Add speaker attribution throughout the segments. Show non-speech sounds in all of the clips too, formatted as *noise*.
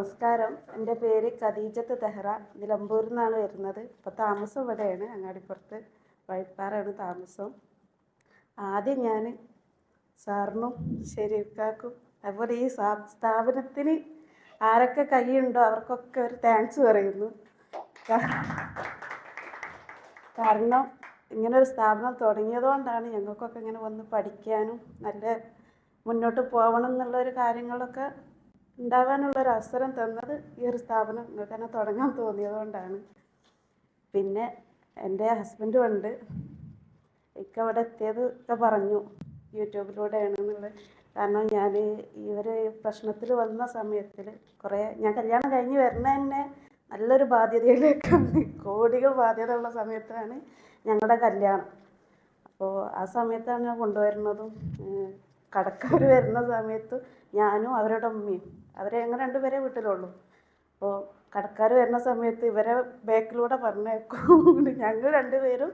Speaker 1: നമസ്കാരം. എന്റെ പേര് ഖദീജത്ത് തെഹ്റ. നിലമ്പൂരിൽ നിന്നാണ് വരുന്നത്. ഇപ്പോൾ താമസം ഇവിടെയാണ്. അങ്ങാടിപ്പുറത്ത് വഴിപ്പാറാണ് താമസം. ആദ്യം ഞാൻ സാറിനും ഷെരീഫ്ക്കാക്കും അതുപോലെ ഈ സ്ഥാ- സ്ഥാപനത്തിന് ആരൊക്കെ കൈയുണ്ടോ അവർക്കൊക്കെ ഒരു താങ്ക്സ് പറയുന്നു. കാരണം ഇങ്ങനെ ഒരു സ്ഥാപനം തുടങ്ങിയതുകൊണ്ടാണ് ഞങ്ങൾക്കൊക്കെ ഇങ്ങനെ വന്ന് പഠിക്കാനും നല്ല മുന്നോട്ട് പോകണം എന്നുള്ളൊരു കാര്യങ്ങളൊക്കെ ഉണ്ടാകാനുള്ള ഒരു അവസരം തന്നത് ഈ ഒരു സ്ഥാപനം നിങ്ങൾക്ക് തന്നെ തുടങ്ങാൻ തോന്നിയതുകൊണ്ടാണ്. പിന്നെ എന്റെ ഹസ്ബൻഡും ഉണ്ട്. ഇക്ക അവിടെ എത്തിയത് ഒക്കെ പറഞ്ഞു. യൂട്യൂബിലൂടെയാണ് എന്നുള്ളത്. കാരണം ഞാൻ ഇവർ പ്രശ്നത്തിൽ വന്ന സമയത്തിൽ കുറേ ഞാൻ കല്യാണം കഴിഞ്ഞ് വരുന്ന തന്നെ നല്ലൊരു ബാധ്യതയിലേക്കാണ് കോടികൾ ബാധ്യത ഉള്ള സമയത്താണ് ഞങ്ങളുടെ കല്യാണം. അപ്പോൾ ആ സമയത്താണ് കൊണ്ടുവരുന്നതും കടക്കാർ വരുന്ന സമയത്ത് ഞാനും അവരുടെ ഉമ്മയും അവരെ ഞങ്ങൾ രണ്ടുപേരെ വീട്ടിലുള്ളൂ. അപ്പോൾ കടക്കാർ വരുന്ന സമയത്ത് ഇവരെ ബാക്കിലൂടെ പറഞ്ഞേക്കും *laughs* ഞങ്ങൾ രണ്ടുപേരും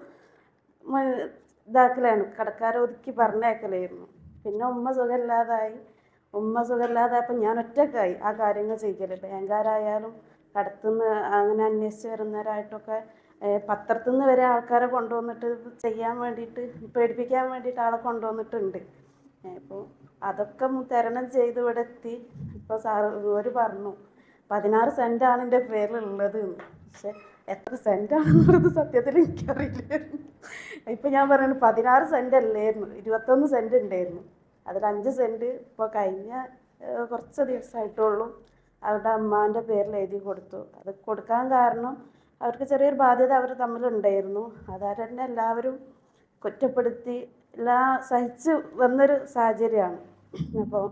Speaker 1: ഇതാക്കലാണ്. കടക്കാരെ ഒതുക്കി പറഞ്ഞേക്കലായിരുന്നു പിന്നെ ഉമ്മ സുഖമില്ലാതായി. ഉമ്മ സുഖമില്ലാതായപ്പോൾ ഞാൻ ഒറ്റക്കായി ആ കാര്യങ്ങൾ ചെയ്യൽ ബാങ്കാരായാലും കടത്തുനിന്ന് അങ്ങനെ അന്വേഷിച്ച് വരുന്നവരായിട്ടൊക്കെ പത്രത്തിൽ നിന്ന് വരെ ആൾക്കാരെ കൊണ്ടുവന്നിട്ട് ചെയ്യാൻ വേണ്ടിയിട്ട് പേടിപ്പിക്കാൻ വേണ്ടിയിട്ട് ആളെ കൊണ്ടുവന്നിട്ടുണ്ട്. അപ്പോൾ അതൊക്കെ തരണം ചെയ്ത് ഇവിടെ എത്തി ഇപ്പോൾ സാറ് ഒരു പറഞ്ഞു പതിനാറ് സെന്റാണ് എന്റെ പേരിലുള്ളത്. പക്ഷെ എത്ര സെന്റാണെന്നുള്ളത് സത്യത്തിൽ എനിക്കറിയില്ലായിരുന്നു. ഇപ്പം ഞാൻ പറയുന്നത് പതിനാറ് സെന്റ് അല്ലായിരുന്നു ഇരുപത്തൊന്ന് സെന്റ് ഉണ്ടായിരുന്നു അതിൽ അഞ്ച് സെന്റ് ഇപ്പോൾ കഴിഞ്ഞ കുറച്ച് ദിവസമായിട്ടുള്ളൂ അവരുടെ അമ്മാന്റെ പേരിൽ എഴുതി കൊടുത്തു. അത് കൊടുക്കാൻ കാരണം അവർക്ക് ചെറിയൊരു ബാധ്യത അവർ തമ്മിലുണ്ടായിരുന്നു. തന്നെ എല്ലാവരും കുറ്റപ്പെടുത്തി എല്ലാം സഹിച്ച് വന്നൊരു സാഹചര്യമാണ്. അപ്പോൾ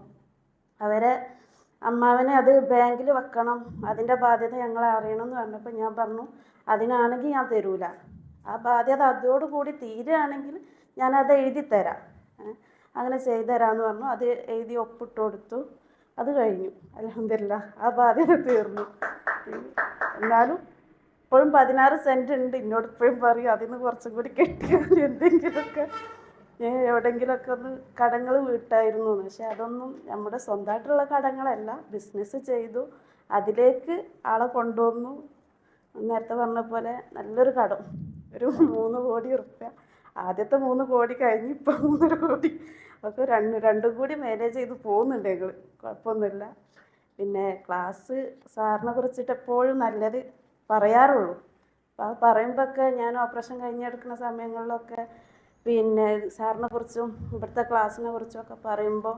Speaker 1: അവരെ അമ്മാവനെ അത് ബാങ്കിൽ വെക്കണം അതിന്റെ ബാധ്യത ഞങ്ങൾ അറിയണം എന്ന് പറഞ്ഞപ്പോൾ ഞാൻ പറഞ്ഞു അതിനാണെങ്കിൽ ഞാൻ തരൂല. ആ ബാധ്യത അതോടുകൂടി തീരുകയാണെങ്കിൽ ഞാനത് എഴുതി തരാം. അങ്ങനെ ചെയ്തു തരാമെന്ന് പറഞ്ഞു. അത് എഴുതി ഒപ്പിട്ട് കൊടുത്തു. അത് കഴിഞ്ഞു. അലഹമില്ല ആ ബാധ്യത തീർന്നു. എന്നാലും ഇപ്പോഴും പതിനാറ് സെന്റ് ഉണ്ട്. എന്നോട് ഇപ്പോഴും പറയും അതിന് കുറച്ചും കൂടി കെട്ടിയാൽ എന്തെങ്കിലുമൊക്കെ എവിടെയെങ്കിലുമൊക്കെ ഒന്ന് കടങ്ങൾ വീട്ടായിരുന്നു. പക്ഷെ അതൊന്നും നമ്മുടെ സ്വന്തമായിട്ടുള്ള കടങ്ങളല്ല. ബിസിനസ് ചെയ്തു. അതിലേക്ക് ആളെ കൊണ്ടുവന്നു. നേരത്തെ പറഞ്ഞ പോലെ നല്ലൊരു കടം. ഒരു മൂന്ന് കോടി ഉറുപ്പ്യ. ആദ്യത്തെ മൂന്ന് കോടി കഴിഞ്ഞ് ഇപ്പം മൂന്നര കോടി. ഒക്കെ രണ്ട് രണ്ടും കൂടി മാനേജ് ചെയ്ത് പോകുന്നുണ്ട് ഞങ്ങൾ കുഴപ്പമൊന്നുമില്ല. പിന്നെ ക്ലാസ് സാറിനെ കുറിച്ചിട്ട് എപ്പോഴും നല്ലത് പറയാറുള്ളൂ. അപ്പോൾ പറയുമ്പോഴൊക്കെ ഞാൻ ഓപ്പറേഷൻ കഴിഞ്ഞെടുക്കുന്ന സമയങ്ങളിലൊക്കെ പിന്നെ സാറിനെ കുറിച്ചും ഇവിടുത്തെ ക്ലാസ്സിനെ കുറിച്ചും ഒക്കെ പറയുമ്പോൾ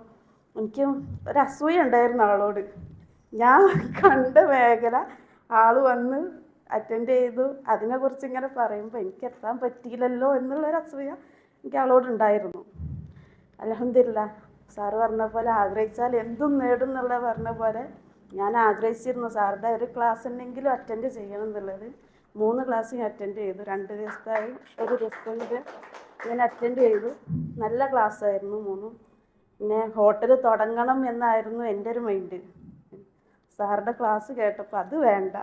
Speaker 1: എനിക്ക് ഒരു അസൂയ ഉണ്ടായിരുന്നു ആളോട് ഞാൻ കണ്ട മേഖല ആൾ വന്ന് അറ്റൻഡ് ചെയ്തു. അതിനെക്കുറിച്ച് ഇങ്ങനെ പറയുമ്പോൾ എനിക്ക് എത്താൻ പറ്റിയില്ലല്ലോ എന്നുള്ളൊരു അസൂയ എനിക്ക് ആളോട് ഉണ്ടായിരുന്നു. അലഹമില്ല സാറ് പറഞ്ഞ പോലെ ആഗ്രഹിച്ചാൽ എന്തും നേടും എന്നുള്ള പറഞ്ഞ പോലെ ഞാൻ ആഗ്രഹിച്ചിരുന്നു. സാറിന്റെ ഒരു ക്ലാസ് ഉണ്ടെങ്കിലും അറ്റൻഡ് ചെയ്യണം എന്നുള്ളത്. മൂന്ന് ക്ലാസ് ഞാൻ അറ്റൻഡ് ചെയ്തു. രണ്ട് ദിവസത്തായി ഒരു ദിവസത്തെ ഞാൻ അറ്റൻഡ് ചെയ്തു. നല്ല ക്ലാസ് ആയിരുന്നു മൂന്നും. പിന്നെ ഹോട്ടൽ തുടങ്ങണം എന്നായിരുന്നു എന്റെ ഒരു മൈൻഡ് സാറുടെ ക്ലാസ് കേട്ടപ്പോൾ അത് വേണ്ട.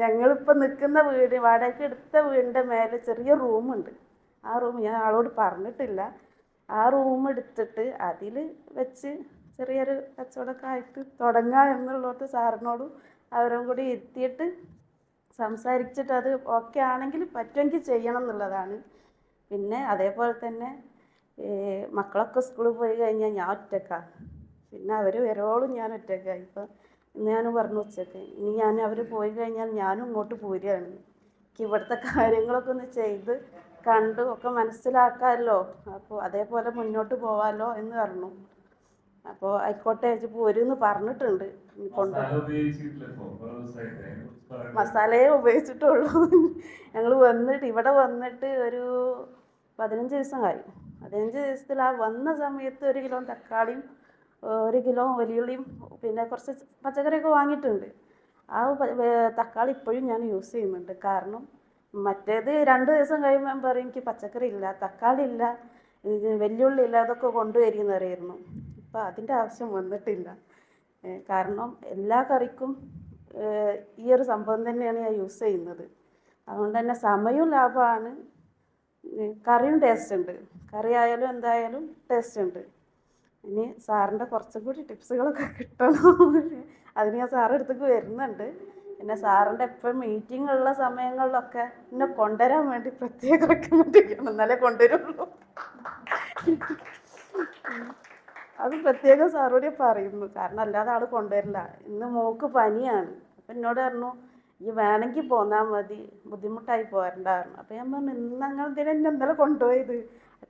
Speaker 1: ഞങ്ങളിപ്പോൾ നിൽക്കുന്ന വീട് വാടകയ്ക്ക് എടുത്ത വീടിന്റെ മേലെ ചെറിയ റൂമുണ്ട്. ആ റൂം ഞാൻ ആളോട് പറഞ്ഞിട്ടില്ല. ആ റൂം എടുത്തിട്ട് അതിൽ വെച്ച് ചെറിയൊരു കച്ചവടമൊക്കെ ആയിട്ട് തുടങ്ങാം എന്നുള്ളത് സാറിനോടും അവരും കൂടി ഇരുത്തിയിട്ട് സംസാരിച്ചിട്ട് അത് ഓക്കെ ആണെങ്കിൽ പറ്റുമെങ്കിൽ ചെയ്യണം എന്നുള്ളതാണ്. പിന്നെ അതേപോലെ തന്നെ ഈ മക്കളൊക്കെ സ്കൂളിൽ പോയി കഴിഞ്ഞാൽ ഞാൻ ഒറ്റക്കാണ് പിന്നെ അവർ വരോളും ഞാൻ ഒറ്റക്കാണ് ഇപ്പം ഇന്ന് ഞാൻ പറഞ്ഞു ഉച്ചയ്ക്ക് ഇനി ഞാൻ അവർ പോയി കഴിഞ്ഞാൽ ഞാനും ഇങ്ങോട്ട് പോരുകയാണ് എനിക്ക് ഇവിടുത്തെ കാര്യങ്ങളൊക്കെ ഒന്ന് ചെയ്ത് കണ്ട് ഒക്കെ മനസ്സിലാക്കാമല്ലോ അപ്പോൾ അതേപോലെ മുന്നോട്ട് പോവാമല്ലോ എന്ന് പറഞ്ഞു. അപ്പോൾ ആയിക്കോട്ടെ വെച്ച് പോരുമെന്ന് പറഞ്ഞിട്ടുണ്ട്. കൊണ്ട് മസാലയെ ഉപയോഗിച്ചിട്ടുള്ളൂ. ഞങ്ങൾ വന്നിട്ട് ഇവിടെ വന്നിട്ട് ഒരു പതിനഞ്ച് ദിവസം കഴിയും പതിനഞ്ച് ദിവസത്തിൽ ആ വന്ന സമയത്ത് ഒരു കിലോ തക്കാളിയും ഒരു കിലോ വലിയുള്ളിയും പിന്നെ കുറച്ച് പച്ചക്കറിയൊക്കെ വാങ്ങിയിട്ടുണ്ട്. ആ തക്കാളി ഇപ്പോഴും ഞാൻ യൂസ് ചെയ്യുന്നുണ്ട്. കാരണം മറ്റേത് രണ്ട് ദിവസം കഴിയുമ്പോൾ പറയും എനിക്ക് പച്ചക്കറി ഇല്ല തക്കാളി ഇല്ല വെല്ലുള്ളി ഇല്ല അതൊക്കെ കൊണ്ടുവരികയെന്ന് അറിയായിരുന്നു ഇപ്പം അതിന്റെ ആവശ്യം വന്നിട്ടില്ല. കാരണം എല്ലാ കറിക്കും ഈ ഒരു സംഭവം തന്നെയാണ് ഞാൻ യൂസ് ചെയ്യുന്നത്. അതുകൊണ്ട് തന്നെ സമയവും ലാഭമാണ്. കറിയും ടേസ്റ്റ് ഉണ്ട്. കറി ആയാലും എന്തായാലും ടേസ്റ്റ് ഉണ്ട്. ഇനി സാറിന്റെ കുറച്ചും കൂടി ടിപ്സുകളൊക്കെ കിട്ടണം. അതിന് ഞാൻ സാറിന്റെ അടുത്തേക്ക് വരുന്നുണ്ട്. പിന്നെ സാറിന്റെ എപ്പോഴും മീറ്റിങ്ങുള്ള സമയങ്ങളിലൊക്കെ എന്നെ കൊണ്ടുവരാൻ വേണ്ടി പ്രത്യേക റെക്കമെൻഡ് എന്നാലേ കൊണ്ടുവരുള്ളൂ. അത് പ്രത്യേകം സാറോട് പറയുന്നു. കാരണം അല്ലാതെ ആൾ കൊണ്ടുവരില്ല. ഇന്ന് മോക്ക് പനിയാണ്. അപ്പം എന്നോട് പറഞ്ഞു ഈ വേണമെങ്കിൽ പോന്നാൽ മതി. ബുദ്ധിമുട്ടായി പോരണ്ടായിരുന്നു അപ്പം ഞാൻ പറഞ്ഞു ഇന്ന് അങ്ങനത്തെ എന്നെ ഇന്നലെ കൊണ്ടുപോയത്?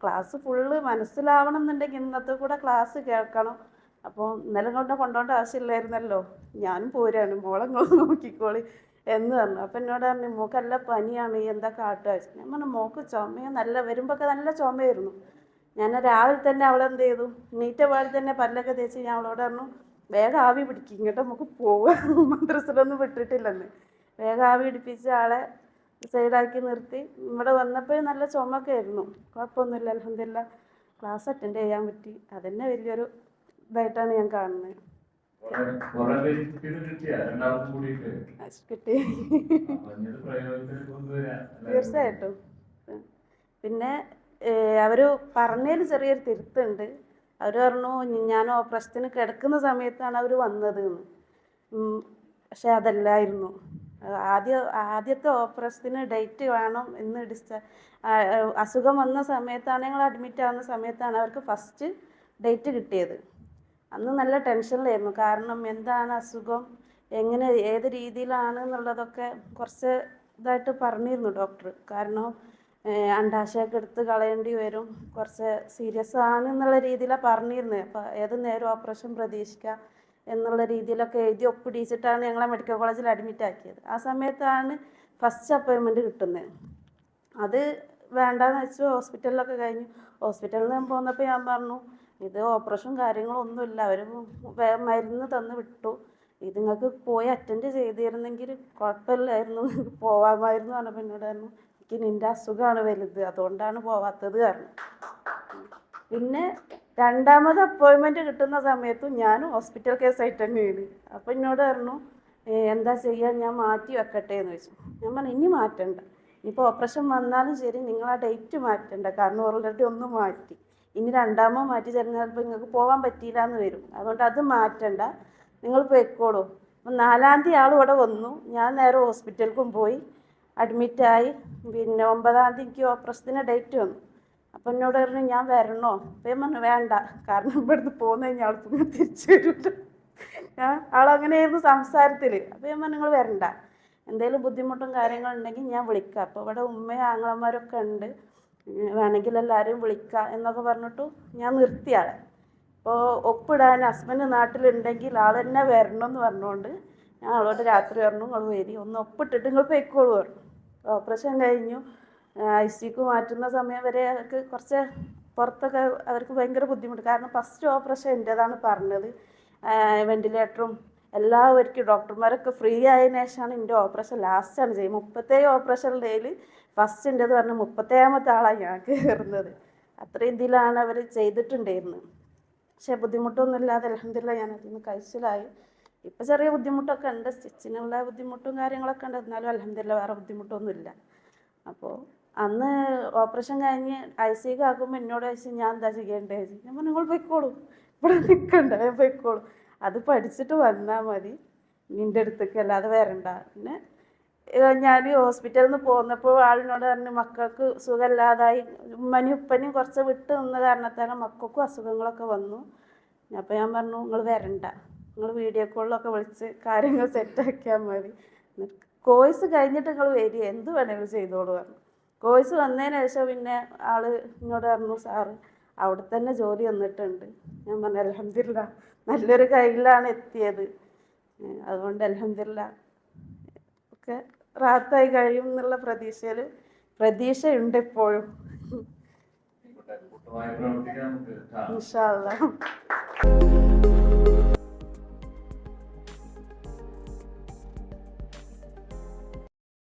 Speaker 1: ക്ലാസ് ഫുള്ള് മനസ്സിലാവണം എന്നുണ്ടെങ്കിൽ ഇന്നത്തെ കൂടെ ക്ലാസ് കേൾക്കണം. അപ്പോൾ ഇന്നലെ കൊണ്ട് കൊണ്ടുപോകേണ്ട ആവശ്യമില്ലായിരുന്നല്ലോ. ഞാനും പോരാണ് മോളെ നിങ്ങൾ നോക്കിക്കോളി എന്ന് പറഞ്ഞു. അപ്പം എന്നോട് പറഞ്ഞു മോക്കല്ല പനിയാണ് എന്താ കാട്ടുക? ഞാൻ പറഞ്ഞു മോക്ക് ചുമയോ നല്ല വരുമ്പോഴൊക്കെ നല്ല ചുമയായിരുന്നു. ഞാൻ രാവിലെ തന്നെ അവളെന്ത് ചെയ്തു? നീറ്റ പാടി തന്നെ പല്ലൊക്കെ തേച്ച് ഞാൻ അവളോട് പറഞ്ഞു വേഗം ആവി പിടിക്കും ഇങ്ങോട്ട് നമുക്ക് പോവാം. മദ്രസിലൊന്നും വിട്ടിട്ടില്ലെന്ന്. വേഗം ആവി പിടിപ്പിച്ച് ആളെ സൈഡാക്കി നിർത്തി. ഇവിടെ വന്നപ്പോൾ നല്ല ചുമക്കെ ആയിരുന്നു കുഴപ്പമൊന്നുമില്ല അലഹമില്ല ക്ലാസ് അറ്റൻഡ് ചെയ്യാൻ പറ്റി. അതന്നെ വലിയൊരു ഇതായിട്ടാണ് ഞാൻ കാണുന്നത്. കിട്ടി. തീർച്ചയായിട്ടും. പിന്നെ അവർ പറഞ്ഞതിൽ ചെറിയൊരു തിരുത്തുണ്ട്. അവർ പറഞ്ഞു ഞാൻ ഓപ്പറേഷത്തിന് കിടക്കുന്ന സമയത്താണ് അവർ വന്നത്. എന്ന് പക്ഷെ അതല്ലായിരുന്നു. അത് ആദ്യ ആദ്യത്തെ ഓപ്പറേഷത്തിന് ഡേറ്റ് വേണം എന്ന് ആ, അസുഖം വന്ന സമയത്താണ് ഞങ്ങൾ അഡ്മിറ്റ് ആവുന്ന സമയത്താണ് അവർക്ക് ഫസ്റ്റ് ഡേറ്റ് കിട്ടിയത്. അന്ന് നല്ല ടെൻഷനിലായിരുന്നു കാരണം എന്താണ് അസുഖം? എങ്ങനെ ഏത് രീതിയിലാണ് എന്നുള്ളതൊക്കെ കുറച്ച് ഇതായിട്ട് പറഞ്ഞിരുന്നു ഡോക്ടർ കാരണം അണ്ടാശയൊക്കെ എടുത്ത് കളയേണ്ടി വരും. കുറച്ച് സീരിയസ് ആണ് എന്നുള്ള രീതിയിലാണ് പറഞ്ഞിരുന്നത്. അപ്പോൾ ഏത് നേരം ഓപ്പറേഷൻ പ്രതീക്ഷിക്കാം? എന്നുള്ള രീതിയിലൊക്കെ എഴുതി ഒപ്പിടിച്ചിട്ടാണ് ഞങ്ങളെ മെഡിക്കൽ കോളേജിൽ അഡ്മിറ്റ് ആക്കിയത്. ആ സമയത്താണ് ഫസ്റ്റ് അപ്പോയിൻമെന്റ് കിട്ടുന്നത്. അത് വേണ്ടാന്ന് വെച്ച് ഹോസ്പിറ്റലിലൊക്കെ കഴിഞ്ഞു. ഹോസ്പിറ്റലിൽ നിന്ന് പോന്നപ്പോൾ ഞാൻ പറഞ്ഞു ഇത് ഓപ്പറേഷൻ കാര്യങ്ങളൊന്നുമില്ല അവർ മരുന്ന് തന്ന് വിട്ടു. ഇത് നിങ്ങൾക്ക് പോയി അറ്റൻഡ് ചെയ്തിരുന്നെങ്കിൽ കുഴപ്പമില്ലായിരുന്നു. പോവാമായിരുന്നു പറഞ്ഞപ്പോൾ എന്നോട് പറഞ്ഞു എനിക്ക് നിന്റെ അസുഖമാണ് വലുത്. അതുകൊണ്ടാണ് പോവാത്തത് കാരണം പിന്നെ രണ്ടാമത് അപ്പോയിൻമെന്റ് കിട്ടുന്ന സമയത്തും ഞാൻ ഹോസ്പിറ്റൽ കേസായിട്ട് തന്നെയാണ് അപ്പോൾ എന്നോട് പറഞ്ഞു എന്താ ചെയ്യുക ഞാൻ മാറ്റി വെക്കട്ടെ എന്ന് ചോദിച്ചു. ഞാൻ പറഞ്ഞു ഇനി മാറ്റണ്ട. ഇനിയിപ്പോൾ ഓപ്പറേഷൻ വന്നാലും ശരി നിങ്ങൾ ആ ഡേറ്റ് മാറ്റണ്ട. കാരണം ഓൾറെഡി ഒന്ന് മാറ്റി. ഇനി രണ്ടാമത് മാറ്റി ചിലപ്പോൾ നിങ്ങൾക്ക് പോകാൻ പറ്റിയില്ല എന്ന് വരും. അതുകൊണ്ട് അത് മാറ്റണ്ട. നിങ്ങൾ പോയിക്കോളൂ അപ്പം നാലാം തീയതി ആൾ ഇവിടെ വന്നു. ഞാൻ നേരെ ഹോസ്പിറ്റലിലേക്കും പോയി. അഡ്മിറ്റായി പിന്നെ ഒമ്പതാം തീയതി എനിക്ക് ഓപ്പറേഷത്തിന് ഡേറ്റ് വന്നു. അപ്പം എന്നോട് പറഞ്ഞു ഞാൻ വരണോ? അപ്പം ഞാൻ പറഞ്ഞു വേണ്ട. കാരണം ഇവിടുന്ന് പോകുന്ന കഴിഞ്ഞാൽ പിന്നെ തിരിച്ചു വരില്ല ഞാൻ ആളങ്ങനെയായിരുന്നു സംസാരത്തിൽ അപ്പം ഞാൻ പറഞ്ഞു നിങ്ങൾ വരണ്ട. എന്തെങ്കിലും ബുദ്ധിമുട്ടും കാര്യങ്ങളുണ്ടെങ്കിൽ ഞാൻ വിളിക്കാം. അപ്പോൾ ഇവിടെ ഉമ്മയും ആങ്ങളമാരൊക്കെ ഉണ്ട്. വേണമെങ്കിൽ എല്ലാവരെയും വിളിക്കാം. എന്നൊക്കെ പറഞ്ഞിട്ട് ഞാൻ നിർത്തിയാളെ അപ്പോൾ ഒപ്പിടാൻ ഹസ്ബൻഡ് നാട്ടിലുണ്ടെങ്കിൽ ആൾ തന്നെ വരണം എന്ന് പറഞ്ഞുകൊണ്ട് ഞാൻ ആളോട് രാത്രി പറഞ്ഞു നിങ്ങൾ വരി. ഒന്ന് ഒപ്പിട്ടിട്ട് നിങ്ങൾ പൊയ്ക്കോളൂ പറഞ്ഞു. ഓപ്പറേഷൻ കഴിഞ്ഞു. ഐ സിക്ക് മാറ്റുന്ന സമയം വരെ അവർക്ക് കുറച്ച് പുറത്തൊക്കെ അവർക്ക് ഭയങ്കര ബുദ്ധിമുട്ട്. കാരണം ഫസ്റ്റ് ഓപ്പറേഷൻ എന്റേതാണ് പറഞ്ഞത്. വെന്റിലേറ്ററും എല്ലാവർക്കും ഡോക്ടർമാരൊക്കെ ഫ്രീ ആയതിനു ശേഷമാണ് എന്റെ ഓപ്പറേഷൻ ലാസ്റ്റാണ് ചെയ്യുന്നത് മുപ്പത്തേഴ് ഡേയിൽ ഫസ്റ്റ് എന്റെത് പറഞ്ഞ് മുപ്പത്തേഴാമത്തെ ആളാണ് ഞാൻ കയറുന്നത് അത്രയും ഇതിലാണ് അവർ ചെയ്തിട്ടുണ്ടായിരുന്നത്. പക്ഷേ ബുദ്ധിമുട്ടൊന്നുമില്ലാതെ അലഹമില്ല ഞാൻ അതിൽ നിന്ന് കഴിച്ചിലായി. ഇപ്പം ചെറിയ ബുദ്ധിമുട്ടൊക്കെ ഉണ്ട്. സ്റ്റിച്ചിനുള്ള ബുദ്ധിമുട്ടും കാര്യങ്ങളൊക്കെ ഉണ്ട്. എന്നാലും അലഹമില്ല വേറെ ബുദ്ധിമുട്ടൊന്നുമില്ല. അപ്പോൾ അന്ന് ഓപ്പറേഷൻ കഴിഞ്ഞ് ഐ സിക്ക് ആക്കുമ്പോൾ എന്നോട് ചോദിച്ചു ഞാൻ എന്താ ചെയ്യേണ്ടത് ചോദിച്ചു. ഞാൻ നിങ്ങൾ പൊയ്ക്കോളൂ. ഇവിടെ നിൽക്കണ്ട ഞാൻ പൊയ്ക്കോളൂ. അത് പഠിച്ചിട്ട് വന്നാൽ മതി. നിന്റെ അടുത്തേക്ക് അല്ലാതെ വരണ്ട. പിന്നെ ഞാൻ ഹോസ്പിറ്റലിൽ നിന്ന് പോന്നപ്പോൾ ആളിനോട് പറഞ്ഞു മക്കൾക്ക് സുഖമില്ലാതായി. ഉമ്മനും ഉപ്പനും കുറച്ച് വിട്ട് നിന്ന കാരണത്താൽ മക്കൾക്കും അസുഖങ്ങളൊക്കെ വന്നു. അപ്പോൾ ഞാൻ പറഞ്ഞു നിങ്ങൾ വരണ്ട. നിങ്ങൾ വീഡിയോ കോളിലൊക്കെ വിളിച്ച് കാര്യങ്ങൾ സെറ്റാക്കിയാൽ മതി. കോഴ്സ് കഴിഞ്ഞിട്ട് നിങ്ങൾ വരിക. എന്ത് വേണമെങ്കിലും ചെയ്തോളൂ. പറഞ്ഞു കോഴ്സ് വന്നതിന് ശേഷം പിന്നെ ആൾ ഇങ്ങോട്ട് പറഞ്ഞു സാറ് അവിടെ തന്നെ ജോലി വന്നിട്ടുണ്ട്. ഞാൻ പറഞ്ഞു അലഹമില്ല നല്ലൊരു കയ്യിലാണ് എത്തിയത്. അതുകൊണ്ട് അലഹമില്ല ഒക്കെ റാത്തായി കഴിയും എന്നുള്ള പ്രതീക്ഷയിൽ പ്രതീക്ഷയുണ്ട് ഇപ്പോഴും.
Speaker 2: കൂട്ടമായി